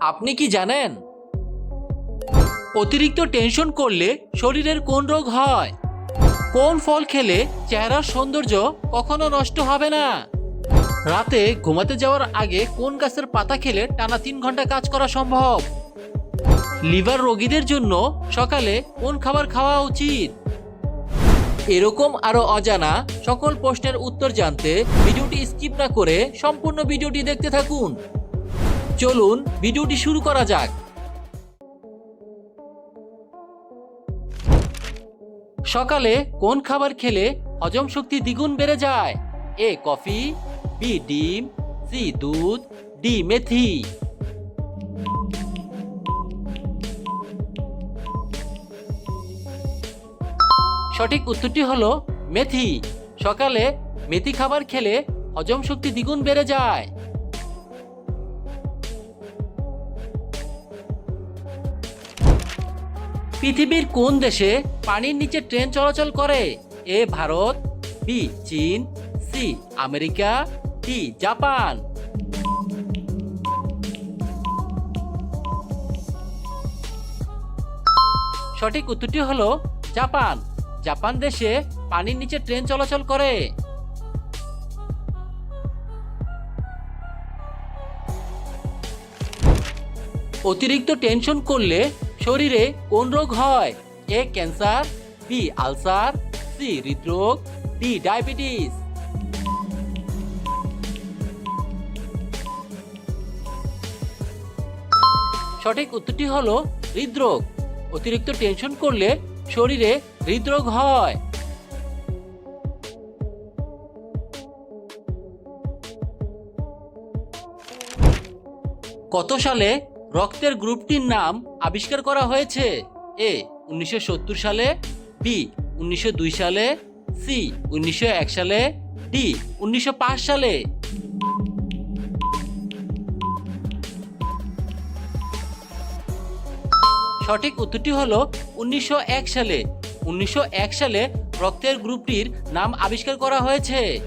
আপনি কি জানেন? অতিরিক্ত টেনশন করলে শরীরের কোন রোগ হয়? কোন ফল খেলে চেহারার সৌন্দর্য কখনো নষ্ট হবে না? রাতে ঘুমাতে যাওয়ার আগে কোন গাছের পাতা খেলে টানা তিন ঘণ্টা কাজ করা সম্ভব? লিভার রোগীদের জন্য সকালে কোন খাবার খাওয়া উচিত? এরকম আরও অজানা সকল প্রশ্নের উত্তর জানতে ভিডিওটি স্কিপ না করে সম্পূর্ণ ভিডিওটি দেখতে থাকুন। চলুন ভিডিওটি শুরু করা যাক। সকালে কোন খাবার খেলে হজম শক্তি দ্বিগুণ বেড়ে যায়? এ, কফি, বি, ডিম, সি, দুধ, ডি, মেথি। সঠিক উত্তরটি হলো মেথি। সকালে মেথি খাবার খেলে হজম শক্তি দ্বিগুণ বেড়ে যায়। পৃথিবীর কোন দেশে পানির নিচে ট্রেন চলাচল করে? এ, ভারত, বি, চীন, সি, আমেরিকা, ডি, জাপান। সঠিক উত্তরটি হলো জাপান। জাপান দেশে পানির নিচে ট্রেন চলাচল করে। অতিরিক্ত টেনশন করলে শরীরে কোন রোগ হয়? A cancer, B ulcer, C হৃদরোগ, ডি ডায়াবেটিস। সঠিক উত্তরটি হলো হৃদরোগ। অতিরিক্ত টেনশন করলে শরীরে হৃদরোগ হয়। কত সালে রক্তের গ্রুপটির নাম আবিষ্কার করা হয়েছে এ, উনিশশো সত্তর সালে, বি, উনিশশো দুই সালে, সি, উনিশশো এক সালে, ডি, উনিশশো পাঁচ সালে। সঠিক উত্তরটি হল উনিশশো এক সালে। উনিশশো এক সালে রক্তের গ্রুপটির নাম আবিষ্কার করা হয়েছে।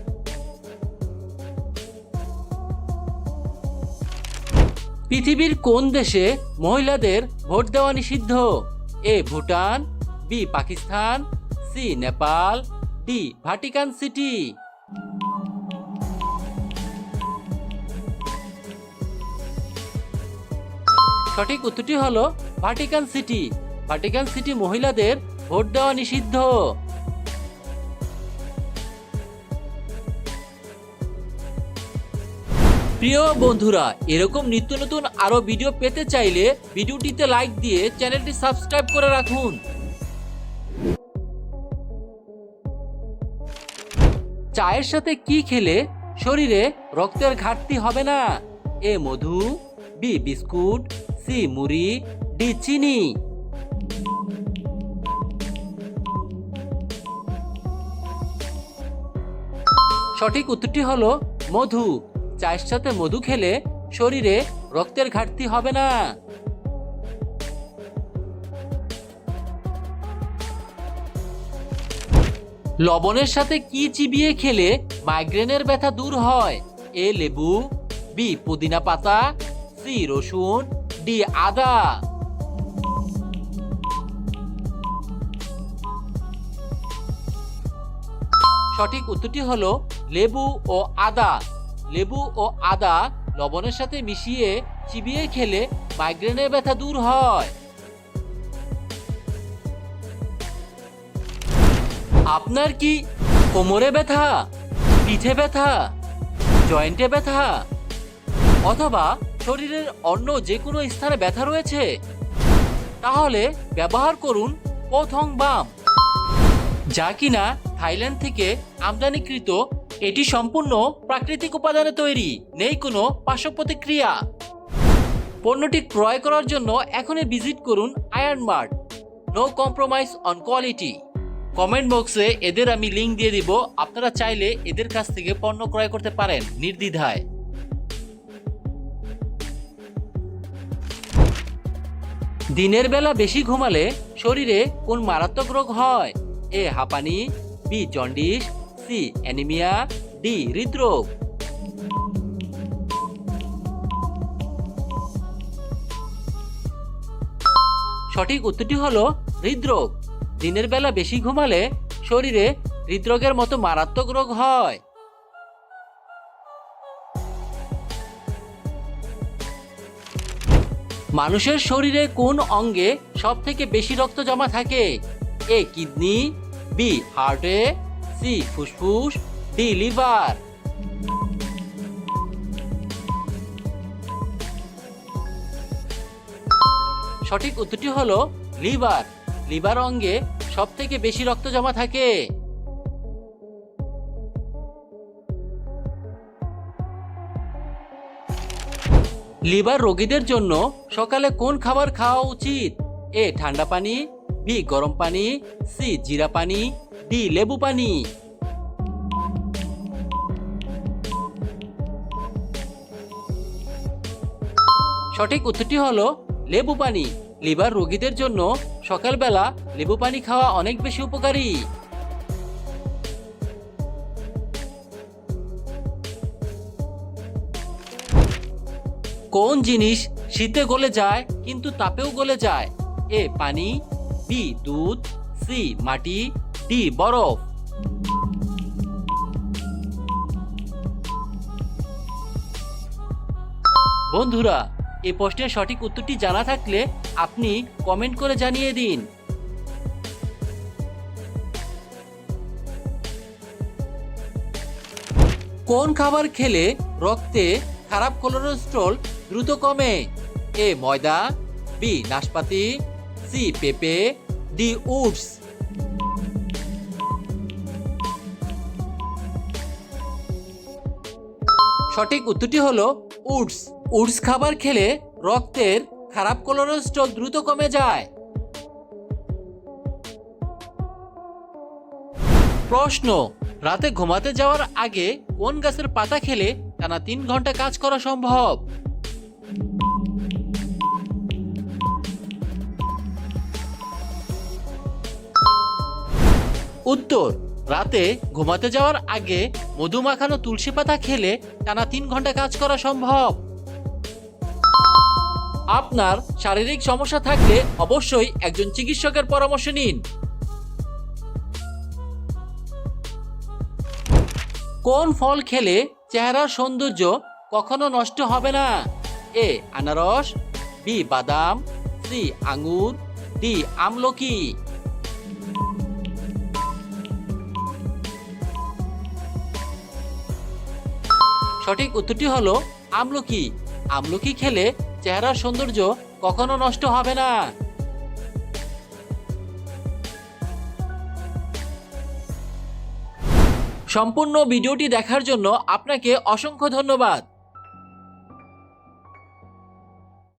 পৃথিবীর কোন দেশে মহিলাদের ভোট দেওয়া নিষিদ্ধ? A, Bhutan, B, Pakistan, C, Nepal, D, Vatican City. সঠিক উত্তরটি হলো ভাটিকান সিটি। ভাটিকান সিটি মহিলাদের ভোট দেওয়া নিষিদ্ধ। প্রিয় বন্ধুরা, এরকম নিত্য নতুন আরও ভিডিও পেতে চাইলে ভিডিওটিতে লাইক দিয়ে চ্যানেলটি সাবস্ক্রাইব করে রাখুন। চায়ের সাথে কি খেলে শরীরে রক্তের ঘাটতি হবে না? এ মধু বি বিস্কুট সি মুড়ি ডি চিনি। সঠিক উত্তরটি হলো মধু। চায়ের সাথে মধু খেলে শরীরে রক্তের ঘাটতি হবে না। লবণের সাথে কি চিবিয়ে খেলে মাইগ্রেনের ব্যথা দূর হয়? এ লেবু, বি পুদিনা পাতা, সি রসুন, ডি আদা। সঠিক উত্তরটি হলো লেবু ও আদা। লেবু ও আদা লবণের সাথে মিশিয়ে চিবিয়ে খেলে মাইগ্রেনের ব্যথা দূর হয়। আপনার কি কোমরে ব্যথা, পিঠে ব্যথা, জয়েন্টে ব্যথা, অথবা শরীরের অন্য যে কোনো স্থানে ব্যথা রয়েছে? তাহলে ব্যবহার করুন পথং বাম, যা কিনা থাইল্যান্ড থেকে আমদানিকৃত এটি সম্পূর্ণ প্রাকৃতিক উপাদানে তৈরি, নেই কোনো পার্শ্ব প্রতিক্রিয়া পণ্যটি ক্রয় করার জন্য এখনই ভিজিট করুন iron mart. No compromise on quality. Comment বক্সে এদের আমি লিঙ্ক দিয়ে দিব, আপনারা চাইলে এদের কাছ থেকে পণ্য ক্রয় করতে পারেন নির্দ্বিধায়। দিনের বেলা বেশি ঘুমালে শরীরে কোন মারাত্মক রোগ হয়? এ হাঁপানি, B jaundice C anemia D হৃদরোগ সঠিক উত্তরটি হলো হৃদরোগ। দিনের বেলা বেশি ঘুমালে শরীরে হৃদরোগের মতো মারাত্মক রোগ হয়। মানুষের শরীরে কোন অঙ্গে সব থেকে বেশি রক্ত জমা থাকে? এ কিডনি, বি হার্টে সি, ফুসফুস, ডি, লিভার। সঠিক উত্তরটি হলো লিভার। লিভার অঙ্গে সব থেকে বেশি রক্ত জমা থাকে। লিভার রোগীদের জন্য সকালে কোন খাবার খাওয়া উচিত? এ, ঠান্ডা পানি, বি, গরম পানি, সি, জিরা পানি ডি লেবু পানি। সঠিক উত্তরটি হলো লেবু পানি। লিভার রোগীদের জন্য সকালবেলা লেবু পানি খাওয়া অনেক বেশি উপকারী। কোন জিনিস শীতে গলে যায় কিন্তু তাপেও গলে যায়? এ পানি, বি দুধ, সি মাটি ডি বরফ। বন্ধুরা এই প্রশ্নের সঠিক উত্তরটি জানা থাকলে আপনি কমেন্ট করে জানিয়ে দিন। কোন খাবার খেলে রক্তে খারাপ কোলেস্ট্রল দ্রুত কমে? এ, ময়দা, বি, নাশপাতি, সি, পেঁপে, ডি, উডস। সঠিক উত্তরটি হলো উডস। উডস খাবার খেলে রক্তের খারাপ কোলেস্ট্রল দ্রুত কমে যায়। প্রশ্ন, রাতে ঘুমাতে যাওয়ার আগে কোন গাছের পাতা খেলে টানা তিন ঘণ্টা কাজ করা সম্ভব? উত্তর রাতে ঘুমাতে যাওয়ার আগে মধু মাখানো তুলসী পাতা খেলে টানা তিন ঘণ্টা কাজ করা সম্ভব। আপনার শারীরিক সমস্যা থাকলে অবশ্যই একজন চিকিৎসকের পরামর্শ নিন। কোন ফল খেলে চেহারার সৌন্দর্য কখনো নষ্ট হবে না? এ, আনারস, বি, বাদাম, সি আঙ্গুর ডি, আমলকি। সঠিক উত্তরটি হলো আমলকি। আমলকি খেলে চেহারার সৌন্দর্য কখনো নষ্ট হবে না। সম্পূর্ণ ভিডিওটি দেখার জন্য আপনাকে অসংখ্য ধন্যবাদ।